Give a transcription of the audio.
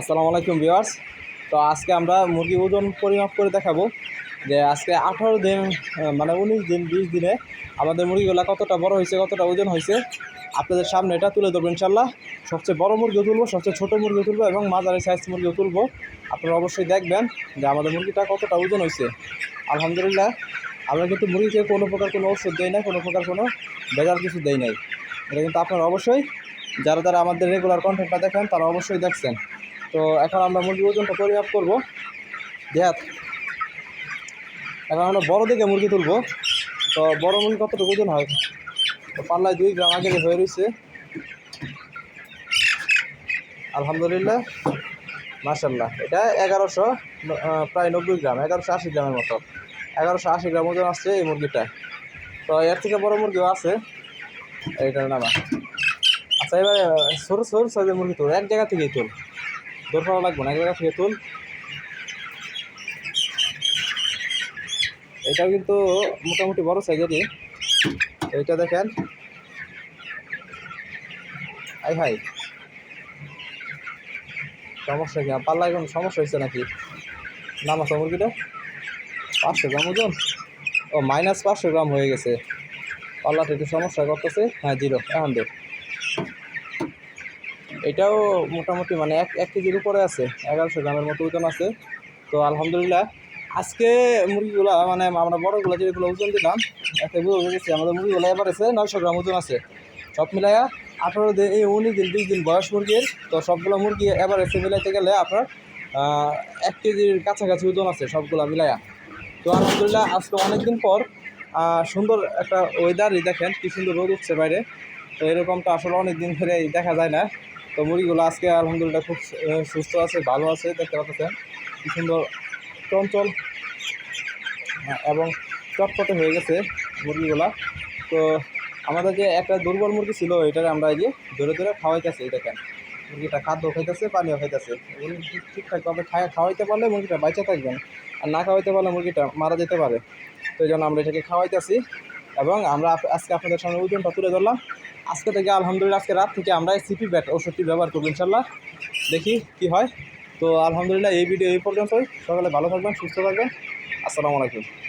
আসসালামু আলাইকুম ভিউয়ার্স। তো আজকে আমরা মুরগি ওজন পরিমাপ করে দেখাবো যে আজকে আঠারো দিন মানে উনিশ দিন, বিশ দিনে আমাদের মুরগিগুলো কতটা বড় হয়েছে, কতটা ওজন হয়েছে, আপনাদের সামনে এটা তুলে ধরবো ইনশাল্লাহ সবচেয়ে বড় মুরগিও তুলবো, সবচেয়ে ছোটো মুরগিও তুলবো এবং মাঝারি সাইজ মুরগিও তুলবো। আপনারা অবশ্যই দেখবেন যে আমাদের মুরগিটা কতটা ওজন হয়েছে। আলহামদুলিল্লাহ, আমরা কিন্তু মুরগিকে কোনো প্রকার কোনো ওষুধ দেই না কোনো প্রকার কোনো ভেজাল কিছু দেই নাই। এটা কিন্তু আপনারা অবশ্যই, যারা যারা আমাদের রেগুলার কন্টেন্টটা দেখেন, তারা অবশ্যই দেখছেন। তো এখন আমরা মুরগির ওজনটা পরিমাপ করব? দেখ। এখন আমরা বড় দিকে মুরগি তুলবো। তো বড় মুরগি কতটুকু ওজন হয়? তো পাল্লায় দুই গ্রাম আগে হয়ে রয়েছে আলহামদুলিল্লাহ। মার্শাল্লাহ এটা এগারোশো প্রায় নব্বই গ্রাম, এগারোশো আশি গ্রামের মতো। এগারোশো আশি গ্রাম ওজন আসছে এই মুরগিটা তো এর থেকে বড় মুরগিও আছে। এইটার নামা আচ্ছা এবারে সরু সরু সাইজের মুরগি তোল। এক জায়গা থেকেই তোল। দৌড় করা লাগবে না এক জায়গা থেকে তুল। এটাও কিন্তু মোটামুটি বড় সাইজেরই এইটা দেখেন। আই ভাই সমস্যা কি? পাল্লা এখন সমস্যা হয়েছে নাকি? নামাতো মুরগিটা পাঁচশো গ্রাম ওজন? ও মাইনাস পাঁচশো গ্রাম হয়ে গেছে। পাল্লাটা একটু সমস্যা করতেছে? হ্যাঁ জিরো এখন দেখ এটাও মোটামুটি মানে এক এক কেজির উপরে আছে, এগারোশো গ্রামের মতো ওজন আছে। তো আলহামদুলিল্লাহ, আজকে মুরগিগুলো মানে আমরা বড়গুলো যেগুলো ওজন দিলাম, এতে বুঝে গেছি, আমাদের মুরগিগুলো এবার আছে নয়শো গ্রাম ওজন আছে। সব মিলাইয়া আঠারো দিন এই উনিশ দিন বিশ দিন বয়স মুরগির, তো সবগুলো মুরগি এবার এসে মিলাইতে গেলে আপনার এক কেজির কাছাকাছি ওজন আছে সবগুলো মিলাইয়া। তো আলহামদুলিল্লাহ, আজকে অনেকদিন পর সুন্দর একটা ওয়েদারই দেখেন, কি সুন্দর রোদ উঠছে বাইরে। তো এরকমটা আসলে অনেক দিন ধরে দেখা যায় না। তো মুরগিগুলো আজকে আলহামদুলিল্লাহ খুব সুস্থ আছে ভালো আছে দেখতে পাচ্ছেন। কি সুন্দর চঞ্চল আহ, এবং চটপটে হয়ে গেছে মুরগিগুলা। তো আমাদের যে একটা দুর্বল মুরগি ছিল এটারে আমরা এই যে ধরে ধরে খাওয়াইতেছি দেখেন। মুরগিটা খাদ্য খাইতেছে পানিও খাইতেছে। ঠিকঠাকভাবে খায় খাওয়াইতে পারলে মুরগিটা বাইচা থাকবেন। আর না খাওয়াইতে পারলে মুরগিটা মারা যেতে পারে। তো এই জন্য আমরা এটাকে খাওয়াইতেছি। এবং আমরা আজকে আপনাদের সামনে ওজনটা তুলে ধরলাম। আজকে থেকে আলহামদুলিল্লাহ, আজকে রাত থেকে আমরা সিপি ব্যাট ওষুধটি ব্যবহার করব ইনশাল্লাহ দেখি কি হয়। তো আলহামদুলিল্লাহ এই ভিডিও এই পর্যন্তই। সকালে ভালো থাকবেন, সুস্থ থাকবেন। আসসালামু আলাইকুম।